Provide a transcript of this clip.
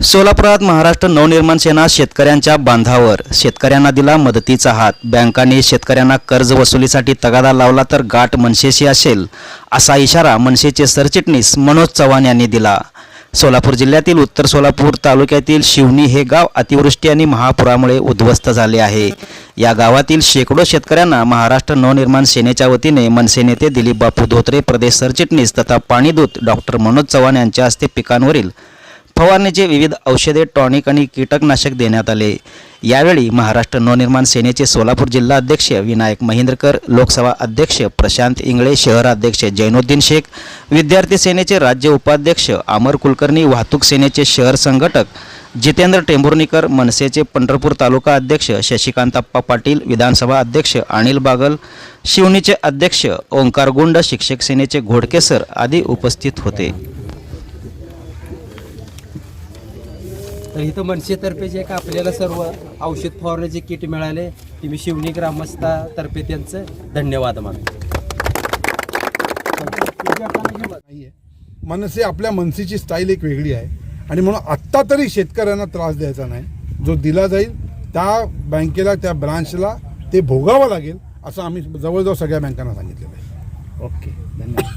सोलापुरात महाराष्ट्र नवनिर्माण सेना शेतकऱ्यांच्या बांधावर. शेतकऱ्यांना दिला मदतीचा हात. बँकांनी शेतकऱ्यांना कर्ज वसुलीसाठी तगादा लावला तर गाठ मनसेशी असेल असा इशारा मनसेचे सरचिटणीस मनोज चव्हाण यांनी दिला. सोलापूर जिल्ह्यातील उत्तर सोलापूर तालुक्यातील शिवणी हे गाव अतिवृष्टी आणि महापुरामुळे उद्ध्वस्त झाले आहे. या गावातील शेकडो शेतकऱ्यांना महाराष्ट्र नवनिर्माण सेनेच्या वतीने मनसे नेते दिलीप बापू धोत्रे प्रदेश सरचिटणीस तथा पाणीदूत डॉक्टर मनोज चव्हाण यांच्या हस्ते पिकांवरील फवारणीचे विविध औषधे टॉनिक आणि कीटकनाशक देण्यात आले. यावेळी महाराष्ट्र नवनिर्माण सेनेचे सोलापूर जिल्हा अध्यक्ष विनायक महेंद्रकर लोकसभा अध्यक्ष प्रशांत इंगळे शहराध्यक्ष जैनुद्दीन शेख विद्यार्थी सेनेचे राज्य उपाध्यक्ष अमर कुलकर्णी वाहतूक सेनेचे शहर संघटक जितेंद्र टेंभुर्णीकर मनसेचे पंढरपूर तालुका अध्यक्ष शशिकांतप्पा पाटील विधानसभा अध्यक्ष अनिल बागल शिवणीचे अध्यक्ष ओंकार गुंड शिक्षक सेनेचे घोडकेसर आदी उपस्थित होते. तर इथं मनसेतर्फे जे का आपल्याला सर्व औषध फवारण्याचे किट मिळाले ते मी शिवणी ग्रामस्थातर्फे त्यांचं धन्यवाद मानतो. मनसे आपल्या मनसेची स्टाईल एक वेगळी आहे. आणि म्हणून आत्ता तरी शेतकऱ्यांना त्रास द्यायचा नाही. जो दिला जाईल त्या बँकेला त्या ब्रांचला ते भोगावं लागेल असं आम्ही जवळजवळ सगळ्या बँकांना सांगितलेलं आहे. ओके धन्यवाद.